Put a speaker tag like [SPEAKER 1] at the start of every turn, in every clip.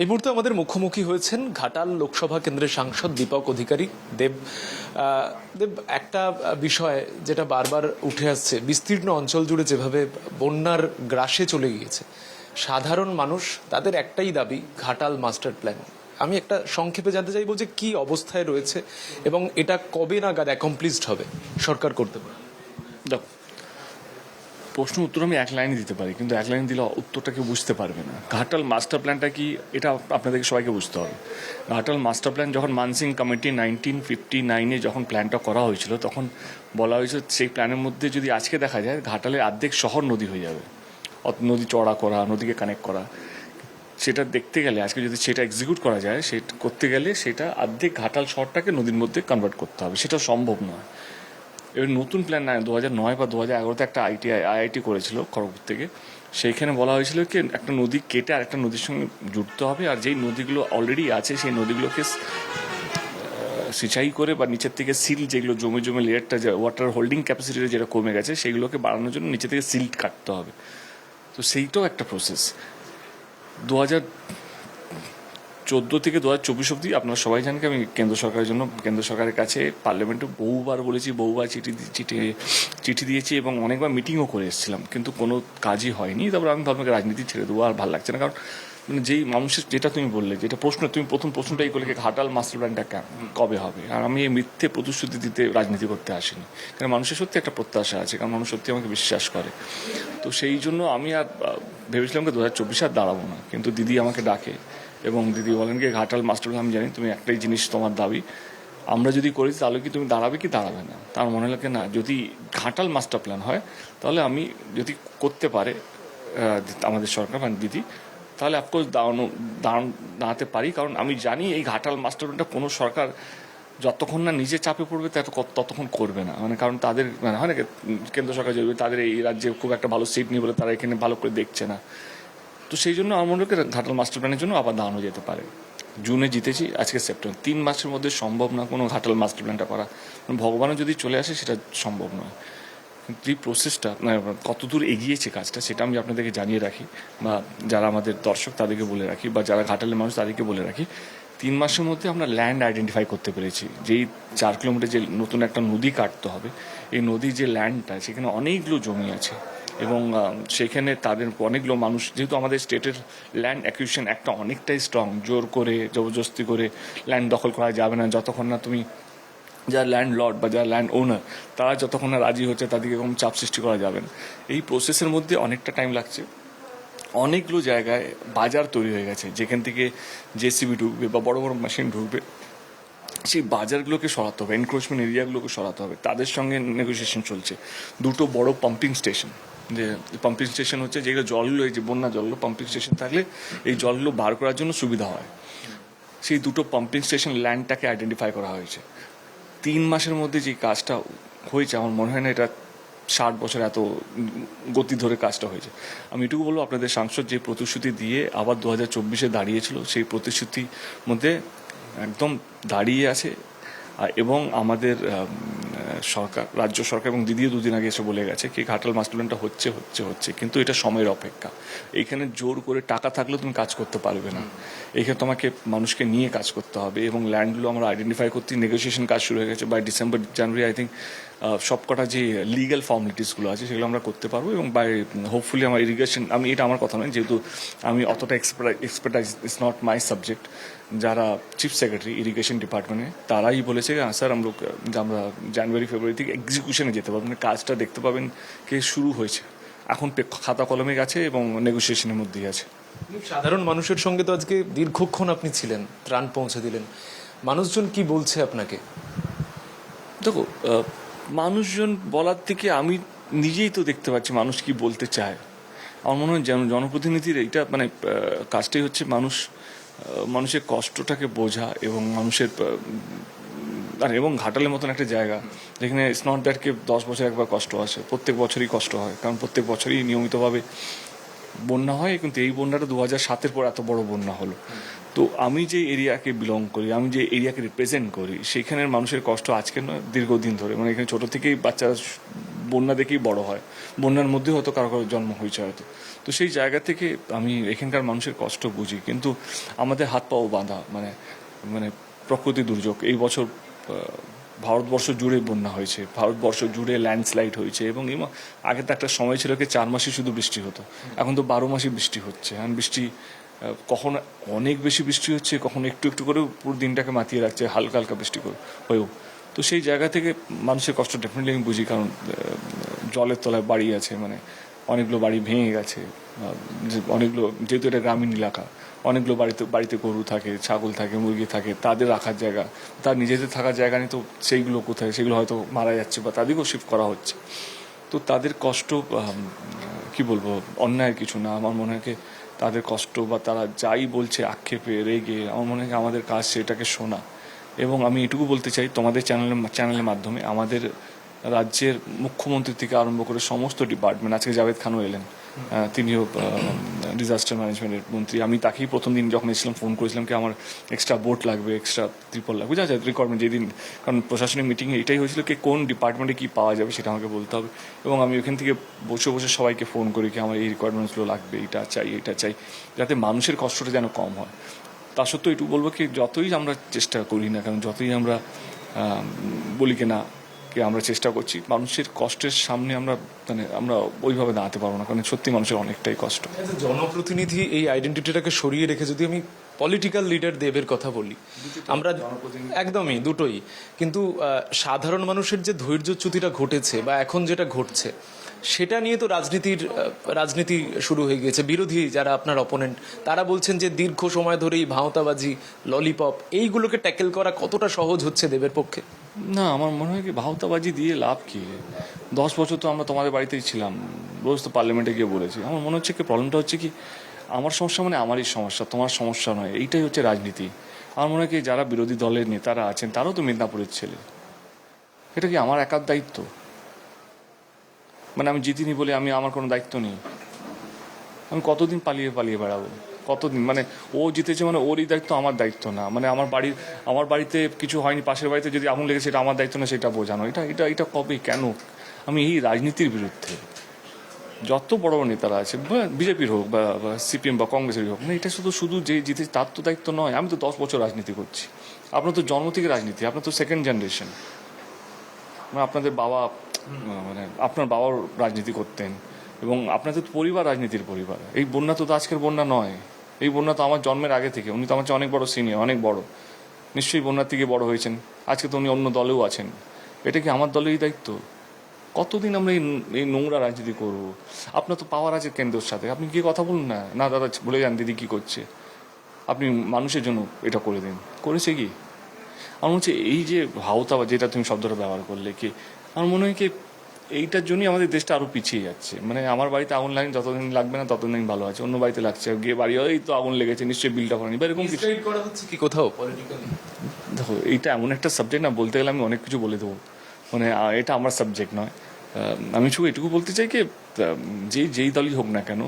[SPEAKER 1] এই মুহূর্তে আমাদের মুখোমুখি হয়েছেন ঘাটাল লোকসভা কেন্দ্রের সাংসদ, দীপক অধিকারী। দেব দেব, একটা বিষয় যেটা বারবার উঠে আসছে, বিস্তীর্ণ অঞ্চল জুড়ে যেভাবে বন্যার গ্রাসে চলে গিয়েছে, সাধারণ মানুষ তাদের একটাই দাবি, ঘাটাল মাস্টার প্ল্যান। আমি একটা সংক্ষেপে জানতে চাইব যে কি অবস্থায় রয়েছে এবং এটা কবে নাগাদ অ্যাকমপ্লিসড হবে, সরকার করতে পারে
[SPEAKER 2] দেখো প্রশ্ন উত্তর আমি এক লাইনে দিতে পারি, কিন্তু এক লাইনে দিলে উত্তরটা কেউ বুঝতে পারবে না। ঘাটাল মাস্টার প্ল্যানটা কি, এটা আপনাদেরকে সবাইকে বুঝতে হবে। ঘাটাল মাস্টার প্ল্যান যখন মানসিং কমিটি নাইনটিন ফিফটি নাইনে যখন প্ল্যানটা করা হয়েছিল, তখন বলা হয়েছিল সেই প্ল্যানের মধ্যে যদি আজকে দেখা যায়, ঘাটালের অর্ধেক শহর নদী হয়ে যাবে। নদী চড়া করা, নদীকে কানেক্ট করা। সেটা দেখতে গেলে, আজকে যদি সেটা এক্সিকিউট করা যায় সেটা করতে গেলে সেটা অর্ধেক ঘাটাল শহরটাকে নদীর মধ্যে কনভার্ট করতে হবে। সেটা সম্ভব নয়। এবার নতুন প্ল্যান দু হাজার নয় বা দু হাজার এগারোতে একটা আইটিআই আইআইটি করেছিল খড়গপুর থেকে। সেইখানে বলা হয়েছিল কি, একটা নদী কেটে আর একটা নদীর সঙ্গে জুড়তে হবে, আর যেই নদীগুলো অলরেডি আছে, সেই নদীগুলোকে সিঁচাই করে বা নিচের থেকে সিল যেগুলো জমে জমে লেয়ারটা ওয়াটার হোল্ডিং ক্যাপাসিটিটা যেটা কমে গেছে সেগুলোকে বাড়ানোর জন্য নিচে থেকে সিল কাটতে হবে। তো সেইটাও একটা প্রসেস দু হাজার চোদ্দ থেকে দু হাজার চব্বিশ অব্দি আপনারা সবাই জানেন আমি কেন্দ্র সরকারের জন্য, কেন্দ্র সরকারের কাছে পার্লামেন্টে বহুবার বলেছি, বহুবার চিঠি চিঠি চিঠি দিয়েছি এবং অনেকবার মিটিংও করে এসেছিলাম, কিন্তু কোনো কাজই হয়নি। তারপর আমি ভাবলাম রাজনীতি ছেড়ে দেবো, আর ভালো লাগছে না, কারণ মানে যেই মানুষের, যেটা তুমি বললে, যেটা প্রশ্ন, তুমি প্রথম প্রশ্নটাই করলে ঘাটাল মাস্টার প্ল্যানটা কবে হবে? আর আমি এই মিথ্যে প্রতিশ্রুতি দিতে রাজনীতি করতে আসিনি, কারণ মানুষের সত্যি একটা প্রত্যাশা আছে, কারণ মানুষ সত্যি আমাকে বিশ্বাস করে। তো সেই জন্য আমি আর ভেবেছিলাম কি, দু হাজার চব্বিশে আর দাঁড়াবো না, কিন্তু দিদি আমাকে ডাকে এবং দিদি বলেন কি, ঘাটাল মাস্টার আমি জানি তুমি একটাই জিনিস তোমার দাবি। আমরা যদি করি তাহলে কি তুমি দাঁড়াবে কি দাঁড়াবে না? তার মনে লাগে না, যদি ঘাটাল মাস্টার প্ল্যান হয়, তাহলে আমি যদি করতে পারে আমাদের সরকার মানে দিদি, তাহলে অফকোর্স দাঁড়ানো, দাঁড়ান- দাঁড়াতে পারি। কারণ আমি জানি এই ঘাটাল মাস্টার প্ল্যানটা কোনো সরকার যতক্ষণ না নিজে চাপে পড়বে তত ততক্ষণ করবে না। মানে কারণ তাদের মানে হয় না কেন্দ্র সরকার যদি তাদের এই রাজ্যে খুব একটা ভালো সিট নেই বলে তারা এখানে ভালো করে দেখছে না। তো সেই জন্য আমার মনে হয় ঘাটাল মাস্টার প্ল্যানের জন্য আবার দাঁড়ানো যেতে পারে। জুনে জিতেছি, আজকে সেপ্টেম্বর তিন মাসের মধ্যে সম্ভব না কোনো ঘাটাল মাস্টার প্ল্যানটা করা। ভগবানও যদি চলে আসে, সেটা সম্ভব নয়। কিন্তু এই প্রসেসটা মানে কতদূর এগিয়েছে কাজটা, সেটা আমি আপনাদেরকে জানিয়ে রাখি, বা যারা আমাদের দর্শক তাদেরকে বলে রাখি, বা যারা ঘাটালের মানুষ তাদেরকে বলে রাখি, তিন মাসের মধ্যে আমরা ল্যান্ড আইডেন্টিফাই করতে পেরেছি। যেই চার কিলোমিটার যে নতুন একটা নদী কাটতে হবে, এই নদীর যে ল্যান্ডটা সেখানে অনেকগুলো জমি আছে। এবং সেখানে তাদের অনেকগুলো মানুষ, যেহেতু আমাদের স্টেটের ল্যান্ড অ্যাকুইশন একটা অনেকটাই স্ট্রং জোর করে, জবরদস্তি করে ল্যান্ড দখল করা যাবে না, যতক্ষণ না তুমি যারা ল্যান্ড লর্ড বা যারা ল্যান্ড ওনার তারা যতক্ষণ না রাজি হচ্ছে তাদেরকে এরকম চাপ সৃষ্টি করা যাবে না। এই প্রসেসের মধ্যে অনেকটা টাইম লাগছে। অনেকগুলো জায়গায় বাজার তৈরি হয়ে গেছে, যেখান থেকে জেসিবি ঢুকবে বা বড় বড় মেশিন ঢুকবে। সেই বাজারগুলোকে সরাতে হবে এনক্রোচমেন্ট এরিয়াগুলোকে সরাতে হবে। তাদের সঙ্গে নেগোসিয়েশন চলছে। দুটো বড় পাম্পিং স্টেশন যে পাম্পিং স্টেশন হচ্ছে যেগুলো জলগুলো, এই যে বন্যা জলগুলো পাম্পিং স্টেশন থাকলে এই জলগুলো বার করার জন্য সুবিধা হয়। সেই দুটো পাম্পিং স্টেশন ল্যান্ডটাকে আইডেন্টিফাই করা হয়েছে। তিন মাসের মধ্যে যে কাজটা হয়েছে, আমার মনে হয় না এটা ষাট বছর এত গতি ধরে কাজটা হয়েছে। আমি এটুকু বলব, আপনাদের সাংসদ যে প্রতিশ্রুতি দিয়ে আবার দু হাজার চব্বিশে দাঁড়িয়েছিল, সেই প্রতিশ্রুতির মধ্যে একদম দাঁড়িয়ে আছে। এবং আমাদের সরকার, রাজ্য সরকার এবং দিদিও দুদিন আগে এসে বলে গেছে কি, ঘাটাল মাস্টার হচ্ছে হচ্ছে হচ্ছে। কিন্তু এটা সময়ের অপেক্ষা। এখানে জোর করে টাকা থাকলেও তুমি কাজ করতে পারবে না। এখানে তোমাকে মানুষকে নিয়ে কাজ করতে হবে এবং ল্যান্ডগুলো আমরা আইডেন্টিফাই করতে নেগোসিয়েশন কাজ শুরু হয়ে গেছে। By December January I think সবকটা যে লিগ্যাল ফর্মালিটিসগুলো আছে সেগুলো আমরা করতে পারব এবং বাই হোপফুলি আমার ইরিগেশন আমি এটা আমার কথা নয় যেহেতু আমি অতটা expertise is not my subject যারা চিফ সেক্রেটারি ইরিগেশন ডিপার্টমেন্টে তারাই বলেছে "হ্যাঁ, স্যার আমরা আমরা জানুয়ারি ফেব্রুয়ারি থেকে এক্সিকিউশনে যেতে পারব মানে কাজটা দেখতে পাবেন কে শুরু হয়েছে। এখন পে- খাতা কলমে গেছে এবং নেগোসিয়েশনের মধ্যেই আছে।
[SPEAKER 1] সাধারণ মানুষের সঙ্গে তো আজকে দীর্ঘক্ষণ আপনি ছিলেন ত্রাণ পৌঁছে দিলেন। মানুষজন কি বলছে আপনাকে?
[SPEAKER 2] দেখো মানুষজন বলার থেকে আমি নিজেই তো দেখতে পাচ্ছি মানুষ কি বলতে চায়। আমার মনে হয় জন- জনপ্রতিনিধির এইটা মানে কাজটাই হচ্ছে মানুষ মানুষের কষ্টটাকে বোঝা এবং মানুষের আর এবং ঘাটালের মতন একটা জায়গা যেখানে ইটস নট দ্যাট দশ বছর একবার কষ্ট আসে, প্রত্যেক বছরই কষ্ট হয়, কারণ প্রত্যেক বছরই নিয়মিতভাবে বন্যা হয়, কিন্তু এই বন্যাটা দু হাজার সাতের পর এত বড় বন্যা হলো। তো আমি যে এরিয়াকে বিলং করি, আমি যে এরিয়াকে রিপ্রেজেন্ট করি, সেখানের মানুষের কষ্ট আজকে নয়, দীর্ঘদিন ধরে। মানে এখানে ছোট থেকেই বাচ্চারা বন্যা দেখেই বড় হয়। বন্যার মধ্যে হয়তো কারও কারও জন্ম হয়েছে হয়তো। তো সেই জায়গা থেকে আমি এখানকার মানুষের কষ্ট বুঝি। কিন্তু আমাদের হাত পাও বাঁধা মানে মানে প্রকৃতি দুর্যোগ। এই বছর ভারতবর্ষ জুড়ে বন্যা হয়েছে। ভারতবর্ষ জুড়ে ল্যান্ডস্লাইড হয়েছে এবং আগে তো একটা সময় ছিল কি চার মাসই শুধু বৃষ্টি হতো। এখন তো বারো মাসই বৃষ্টি হচ্ছে। এখন বৃষ্টি কখন অনেক বেশি বৃষ্টি হচ্ছে, কখন একটু একটু করে পুরো দিনটাকে মাতিয়ে রাখছে, হালকা হালকা বৃষ্টি করে, হয়েও। তো সেই জায়গা থেকে মানুষের কষ্ট ডেফিনেটলি আমি বুঝি, কারণ জলের তলায় বাড়ি আছে মানে অনেকগুলো বাড়ি ভেঙে গেছে অনেকগুলো, যেহেতু এটা গ্রামীণ এলাকা, অনেকগুলো বাড়িতে বাড়িতে গরু থাকে, ছাগল থাকে, মুরগি থাকে, তাদের রাখার জায়গা, তার নিজেদের থাকার জায়গা নেই, তো সেইগুলো কোথায়, সেগুলো হয়তো মারা যাচ্ছে বা তাদেরকেও শিফট করা হচ্ছে। তো তাদের কষ্ট কি বলব, অন্যায় কিছু না, আমার মনে হয় তাদের কষ্ট বা তারা যাই বলছে আক্ষেপে রেগে, আমার মনে হয় আমাদের কাজ সেটাকে শোনা। এবং আমি এটুকু বলতে চাই, তোমাদের চ্যানেলের চ্যানেলের মাধ্যমে আমাদের রাজ্যের মুখ্যমন্ত্রী থেকে আরম্ভ করে সমস্ত ডিপার্টমেন্ট আজকে জাভেদ খানও এলেন। তিনিও ডিজাস্টার ম্যানেজমেন্টের মন্ত্রী। আমি তাকেই প্রথম দিন যখন এসেছিলাম ফোন করেছিলাম কি আমার এক্সট্রা বোট লাগবে এক্সট্রা ত্রিপল লাগবে। যা যা রিকোয়ারমেন্ট যেদিন, কারণ প্রশাসনিক মিটিংয়ে এটাই হয়েছিল কি কোন ডিপার্টমেন্টে কি পাওয়া যাবে সেটা আমাকে বলতে হবে। এবং আমি ওখান থেকে বসে বসে সবাইকে ফোন করি কি আমার এই রিকোয়ারমেন্টসগুলো লাগবে এটা চাই এটা চাই, যাতে মানুষের কষ্টটা যেন কম হয়। তা সত্ত্বেও একটু বলব কি, যতই আমরা চেষ্টা করি না কারণ যতই আমরা বলি কি না কি আমরা চেষ্টা করছি মানুষের কষ্টের সামনে আমরা মানে আমরা ওইভাবে দাঁড়াতে পারব না কারণ সত্যি মানুষের অনেকটাই কষ্ট।
[SPEAKER 1] জনপ্রতিনিধি এই আইডেন্টিটিটাকে সরিয়ে রেখে যদি আমি পলিটিক্যাল লিডার দেবের কথা বলি আমরা একদমই দুটোই কিন্তু সাধারণ মানুষের যে ধৈর্যচ্যুতিটা ঘটেছে বা এখন যেটা ঘটছে সেটা নিয়ে তো রাজনীতির রাজনীতি শুরু হয়ে গিয়েছে। বিরোধী যারা আপনার অপোনেন্ট তারা বলছেন যে দীর্ঘ সময় ধরেই ভাঁওতাবাজি ললিপপ এইগুলোকে ট্যাকেল করা কতটা সহজ হচ্ছে দেবের পক্ষে?
[SPEAKER 2] না, আমার মনে হয় কি ভাওতাবাজি দিয়ে লাভ কি? দশ বছর তো আমরা তোমাদের বাড়িতেই ছিলাম, রোজ তো পার্লামেন্টে গিয়ে বলেছি। আমার মনে হচ্ছে কি, প্রবলেমটা হচ্ছে কি, আমার সমস্যা মানে আমারই সমস্যা, তোমার সমস্যা নয়, এইটাই হচ্ছে রাজনীতি। আমার মনে হয় কি, যারা বিরোধী দলের নেতারা আছেন, তারাও তো মেদিনীপুরের ছেলে। এটা কি আমার একার দায়িত্ব? মানে আমি জিতিনি বলে আমি, আমার কোনো দায়িত্ব নেই। আমি কতদিন পালিয়ে পালিয়ে বেড়াবো? কতদিন? মানে ও জিতেছে মানে ওরই দায়িত্ব, আমার দায়িত্ব না। মানে আমার বাড়ির, আমার বাড়িতে কিছু হয়নি, পাশের বাড়িতে যদি আগুন লেগেছে এটা আমার দায়িত্ব না, সেটা বোঝানো। এটা এটা এটা কবে, কেন? আমি এই রাজনীতির বিরুদ্ধে যত বড় বড় নেতারা আছে বিজেপির হোক, বা সিপিএম বা কংগ্রেসের হোক না এটা শুধু শুধু যে জিতে তার তো দায়িত্ব নয়। আমি তো দশ বছর রাজনীতি করছি। আপনার তো জন্ম থেকে রাজনীতি, আপনার তো সেকেন্ড জেনারেশন মানে আপনাদের বাবা মানে আপনার বাবার রাজনীতি করতেন, এবং আপনাদের পরিবার রাজনীতির পরিবার। এই বন্যা তো আজকের বন্যা নয়। এই বন্যা তো আমার জন্মের আগে থেকে। উনি তো আমার চেয়ে অনেক বড় সিনিয়র অনেক বড়। নিশ্চয়ই বন্যার থেকে বড় হয়েছেন। আজকে তো উনি অন্য দলেও আছেন। এটা কি আমার দলেরই দায়িত্ব? কতদিন আমরা এই নোংরা রাজনীতি করব? আপনার তো পাওয়ার আছে কেন্দ্রের সাথে। আপনি কি কথা বলুন না। না, দাদা বলে যান, দিদি কি করছে। আপনি মানুষের জন্য এটা করে দিন। করেছে কি? আমার হচ্ছে এই যে ভাওতা বা যেটা তুমি শব্দটা ব্যবহার করলে, কি? আমার মনে হয় কি এইটার জন্যই আমাদের দেশটা আরও পিছিয়ে যাচ্ছে। মানে আমার বাড়িতে আগুন লাগে যতদিন লাগবে না ততদিন ভালো আছে। অন্য বাড়িতে লাগছে। গিয়ে বাড়ি এই তো আগুন লেগেছে নিশ্চয়ই বিলটা করেনি বা এরকম কিছু।
[SPEAKER 1] করা হচ্ছে কি কোথাও
[SPEAKER 2] দেখো এইটা এমন একটা সাবজেক্ট না বলতে গেলে আমি অনেক কিছু বলে দেবো। মানে এটা আমার সাবজেক্ট নয়। আমি শুধু এটুকু বলতে চাই কি যে যেই দলই হোক না কেন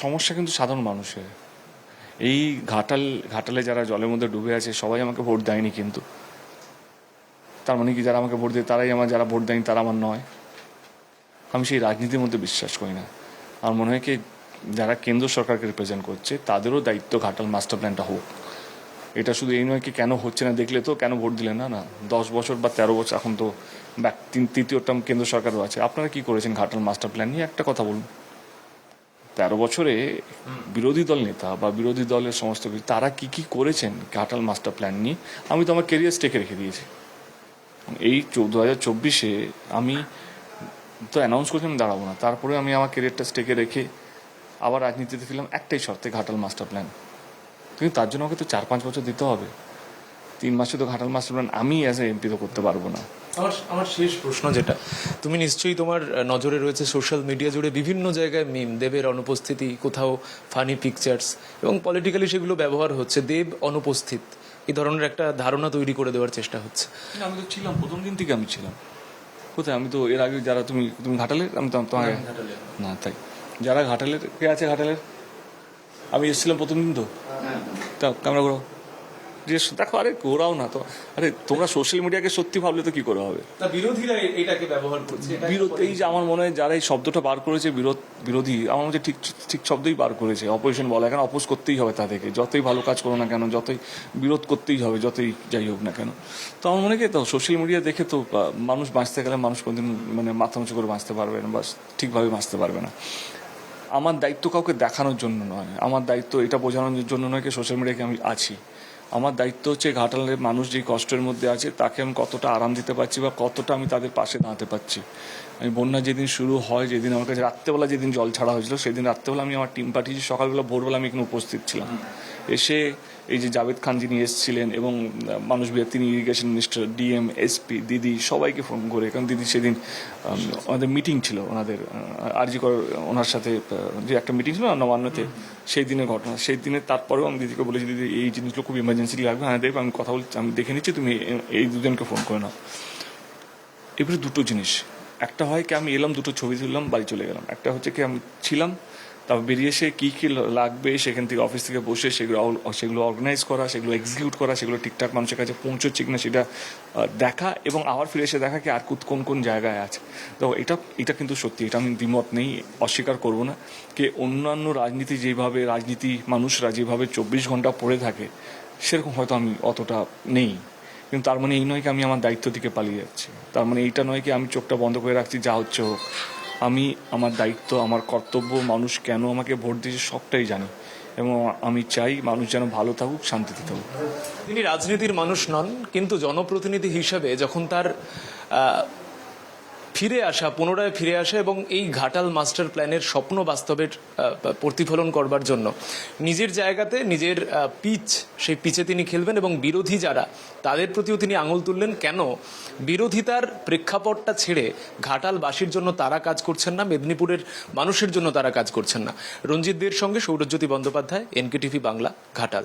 [SPEAKER 2] সমস্যা কিন্তু সাধারণ মানুষের। এই ঘাটাল ঘাটালে যারা জলের মধ্যে ডুবে আছে সবাই আমাকে ভোট দেয়নি কিন্তু। তার মানে কি যারা আমাকে ভোট দেয় তারাই আমার যারা ভোট দেয়নি তারা আমার নয়। আমি সেই রাজনীতির মধ্যে বিশ্বাস করি না। আমার মনে হয় কি, যারা কেন্দ্র সরকারকে রিপ্রেজেন্ট করছে, তাদেরও দায়িত্ব ঘাটাল মাস্টার প্ল্যানটা হোক। এটা শুধু এই নয় কি, কেন হচ্ছে না দেখলে তো, কেন ভোট দিলেন না? না, দশ বছর বা তেরো বছর, এখন তো ব্যাক তৃতীয় টার্ম কেন্দ্র সরকারও আছে। আপনারা কি করেছেন ঘাটাল মাস্টার প্ল্যান নিয়ে? একটা কথা বলুন। তেরো বছরে বিরোধী দল নেতা বা বিরোধী দলের সমস্ত কিছু, তারা কি কি করেছেন ঘাটাল মাস্টার প্ল্যান নিয়ে? আমি তো আমার কেরিয়ার স্টেকে রেখে দিয়েছি। এই দু হাজার চব্বিশে আমি তো অ্যানাউন্স করছি আমি দাঁড়াবো না। তারপরে আমি আমার কেরিয়ারটা স্টেকে রেখে আবার রাজনীতিতে ফিরলাম একটাই শর্তে ঘাটাল মাস্টার প্ল্যান কিন্তু তার জন্য আমাকে তো চার পাঁচ বছর দিতে হবে। তিন মাসে তো ঘাটাল মাস্টার প্ল্যান আমি অ্যাজ এ এমপি তো করতে পারব না।
[SPEAKER 1] আমার আমার শেষ প্রশ্ন যেটা তুমি নিশ্চয়ই তোমার নজরে রয়েছে সোশ্যাল মিডিয়া জুড়ে বিভিন্ন জায়গায় মিম দেবের অনুপস্থিতি কোথাও ফানি পিকচার্স এবং পলিটিক্যালি সেগুলো ব্যবহার হচ্ছে। দেব অনুপস্থিত এই ধরনের একটা ধারণা তৈরি করে দেওয়ার চেষ্টা হচ্ছে।
[SPEAKER 2] আমি তো ছিলাম প্রথম দিন থেকে আমি ছিলাম। কোথায়? আমি তো এর আগে যারা তুমি তুমি ঘাটালের আমি তো তোমার না তাই। যারা ঘাটালের কে আছে ঘাটালের? আমি এসেছিলাম প্রথম দিন তো। তা ক্যামেরা করো যে দেখো আরে ওরাও না তো। আরে তোমরা সোশ্যাল মিডিয়াকে সত্যি ভাবলে তো কি করে হবে?
[SPEAKER 1] বিরোধীরা এটাকে ব্যবহার করছে
[SPEAKER 2] বিরোধ এই যে আমার মনে হয় যারা এই শব্দটা বার করেছে বিরোধ বিরোধী আমার মধ্যে ঠিক ঠিক শব্দই বার করেছে। অপোজিশন বলা কেন অপোজ করতেই হবে তাদেরকে। যতই ভালো কাজ করো না কেন যতই বিরোধ করতেই হবে যতই যাই হোক না কেন। তো আমার মনে হয় কি তো সোশ্যাল মিডিয়া দেখে তো মানুষ বাঁচতে গেলে মানুষ কোনদিন মানে মাথা উঁচু করে বাঁচতে পারবে না বা ঠিকভাবে বাঁচতে পারবে না। আমার দায়িত্ব কাউকে দেখানোর জন্য নয়। আমার দায়িত্ব এটা বোঝানোর জন্য নয় কি সোশ্যাল মিডিয়াকে আমি আছি। আমার দায়িত্ব হচ্ছে ঘাটালের মানুষ যে কষ্টের মধ্যে আছে তাকে আমি কতটা আরাম দিতে পারছি বা কতটা আমি তাদের পাশে দাঁড়াতে পারছি। আমি বন্যা যেদিন শুরু হয় যেদিন আমার কাছে রাত্রেবেলা যেদিন জল ছাড়া হয়েছিল সেদিন রাত্রেবেলা আমি আমার টিম পাঠিয়েছি। সকালবেলা ভোরবেলা আমি এখানে উপস্থিত ছিলাম। এসে এই যে জাভেদ খান যিনি এসেছিলেন এবং মানুষ বিহার, তিনি ইরিগেশন মিনিস্টার ডিএম এসপি দিদি, সবাইকে ফোন করে, কারণ দিদি সেদিন ওনাদের মিটিং ছিল, ওনাদের আরজি কর, ওনার সাথে যে একটা মিটিং ছিল নবান্নতে, সেই দিনের ঘটনা, সেই দিনের তারপরেও আমি দিদিকে বলেছি, দিদি, এই জিনিসগুলো খুব ইমার্জেন্সি লাগবে। হ্যাঁ দেব আমি কথা বলছি, আমি দেখে নিচ্ছি, তুমি এই দুজনকে ফোন করে নাও। এবারে দুটো জিনিস, একটা হয় কি আমি এলাম, দুটো ছবি তুললাম, বাড়ি চলে গেলাম। একটা হচ্ছে কি আমি ছিলাম তারপর বেরিয়ে এসে কী কী লাগবে, সেখান থেকে অফিস থেকে বসে সেগুলো সেগুলো অর্গানাইজ করা, সেগুলো এক্সিকিউট করা, সেগুলো ঠিকঠাক মানুষের কাছে পৌঁছচ্ছে কিনা সেটা দেখা এবং আবার ফিরে এসে দেখা কি আর কুত- কোন কোন জায়গায় আছে। তো এটা এটা কিন্তু সত্যি, এটা আমি দ্বিমত নেই, অস্বীকার করব না যে অন্যান্য রাজনীতি যেভাবে, রাজনীতি মানুষরা যেভাবে চব্বিশ ঘণ্টা পড়ে থাকে, সেরকম হয়তো আমি অতটা নেই। কিন্তু তার মানে এই নয় কি আমি আমার দায়িত্ব থেকে পালিয়ে যাচ্ছি। তার মানে এইটা নয় কি আমি চোখটা বন্ধ করে রাখছি, যা হচ্ছে হোক। আমি, আমার দায়িত্ব, আমার কর্তব্য, মানুষ কেন আমাকে ভোট দিয়েছে সবটাই জানি। এবং আমি চাই মানুষ যেন ভালো থাকুক, শান্তিতে থাকুক।
[SPEAKER 1] তিনি রাজনীতির মানুষ নন, কিন্তু জনপ্রতিনিধি হিসাবে যখন তার ফিরে আসা, পুনরায় ফিরে আসা এবং এই ঘাটাল মাস্টার প্ল্যানের স্বপ্ন বাস্তবের প্রতিফলন করবার জন্য। নিজের জায়গাতে নিজের পিচ, সেই পিচে তিনি খেলবেন এবং বিরোধী যারা, তাদের প্রতিও তিনি আঙুল তুললেন, কেন? বিরোধিতার প্রেক্ষাপটটা ছেড়ে ঘাটালবাসীর জন্য তারা কাজ করছেন না, মেদিনীপুরের মানুষের জন্য তারা কাজ করছেন না। রঞ্জিত দের সঙ্গে সৌরজ্যোতি বন্দ্যোপাধ্যায়, এনকেটিভি বাংলা, ঘাটাল।